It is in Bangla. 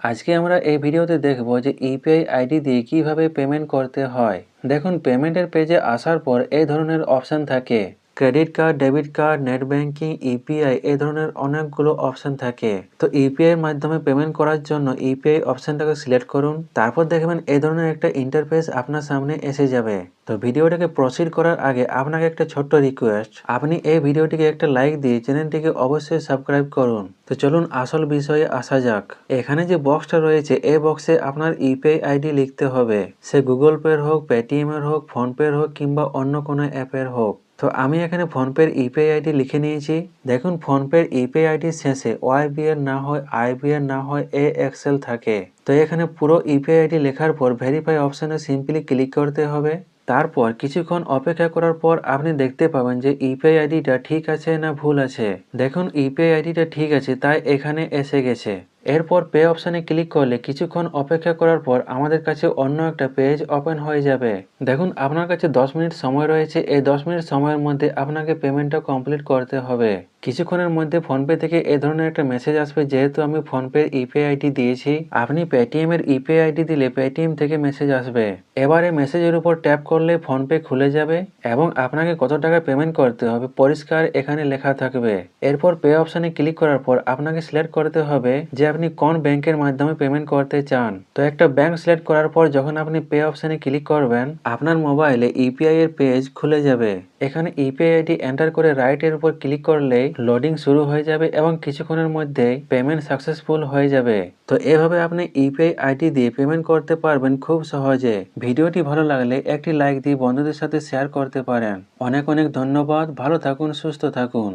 আজকে আমরা এই ভিডিওতে দেখব যে ইউপিআই আইডি দিয়ে কীভাবে পেমেন্ট করতে হয়। দেখুন, পেমেন্টের পেজে আসার পর এই ধরনের অপশান থাকে। Credit card, debit card, net banking UPI এই ধরনের অনেকগুলো অপশান থাকে। তো ইউপিআই এর মাধ্যমে পেমেন্ট করার জন্য ইউপিআই অপশানটাকে সিলেক্ট করুন, তারপর দেখবেন এই ধরনের একটা ইন্টারফেস আপনার সামনে এসে যাবে। তো ভিডিওটাকে প্রসিড করার আগে আপনাকে একটা ছোট্ট রিকোয়েস্ট আপনি এই ভিডিওটিকে একটা লাইক দিয়ে চ্যানেলটিকে অবশ্যই সাবস্ক্রাইব করুন। তো চলুন আসল বিষয়ে আসা যাক। এখানে যে বক্সটা রয়েছে, এই বক্সে আপনার ইউপিআই আইডি লিখতে হবে। সে গুগল পের হোক, পেটিএম এর হোক, ফোনপের হোক কিংবা অন্য কোনো অ্যাপের হোক। তো আমি এখানে ফোনপের ইউপিআই আইডি লিখে নিয়েছি। দেখুন, ফোনপের ইউপিআই আইডির শেষে ওয়াইবি এর না হয় আইবি এর না হয়, এ এক্সেল থাকে। তো এখানে পুরো ইউপিআই আইডি লেখার পর ভেরিফাই অপশানে সিম্পলি ক্লিক করতে হবে। তারপর কিছুক্ষণ অপেক্ষা করার পর আপনি দেখতে পাবেন যে ইউপিআই আইডিটা ঠিক আছে না ভুল আছে। দেখুন ইউপিআই আইডিটা ঠিক আছে, তাই এখানে এসে গেছে। এরপর পে অপশানে ক্লিক করলে কিছুক্ষণ অপেক্ষা করার পর আমাদের কাছে অন্য একটা পেজ ওপেন হয়ে যাবে। দেখুন, আপনার কাছে 10 মিনিট সময় রয়েছে। এই 10 মিনিট সময়ের মধ্যে আপনাকে পেমেন্টটা কমপ্লিট করতে হবে। কিছুক্ষণের মধ্যে ফোনপে থেকে এ ধরনের একটা মেসেজ আসবে, যেহেতু আমি ফোনপের ইউপিআই আইডি দিয়েছি। আপনি পেটিএম এর ইউপিআই আইডি দিলে পেটিএম থেকে মেসেজ আসবে। এবারে মেসেজের উপর ট্যাপ করলে ফোনপে খুলে যাবে এবং আপনাকে কত টাকা পেমেন্ট করতে হবে পরিষ্কার এখানে লেখা থাকবে। এরপর পে অপশানে ক্লিক করার পর আপনাকে সিলেক্ট করতে হবে যে আপনি কোন ব্যাংকের মাধ্যমে পেমেন্ট করতে চান? তো একটা ব্যাংক সিলেক্ট করার পর যখন আপনি পে অপশানে ক্লিক করবেন, আপনার মোবাইলে ইউপিআই এর পেজ খুলে যাবে। এখানে ইউপিআই আইডি এন্টার করে রাইট এর উপর ক্লিক করলেই লোডিং শুরু হয়ে যাবে এবং কিছুক্ষণের মধ্যে পেমেন্ট সাকসেসফুল হয়ে যাবে। তো এভাবে আপনি ইউপিআই আইডি দিয়ে পেমেন্ট করতে পারবেন খুব সহজে। ভিডিওটি ভালো লাগলে একটি লাইক দিয়ে বন্ধুদের সাথে শেয়ার করতে পারেন। অনেক অনেক ধন্যবাদ, ভালো থাকুন, সুস্থ থাকুন।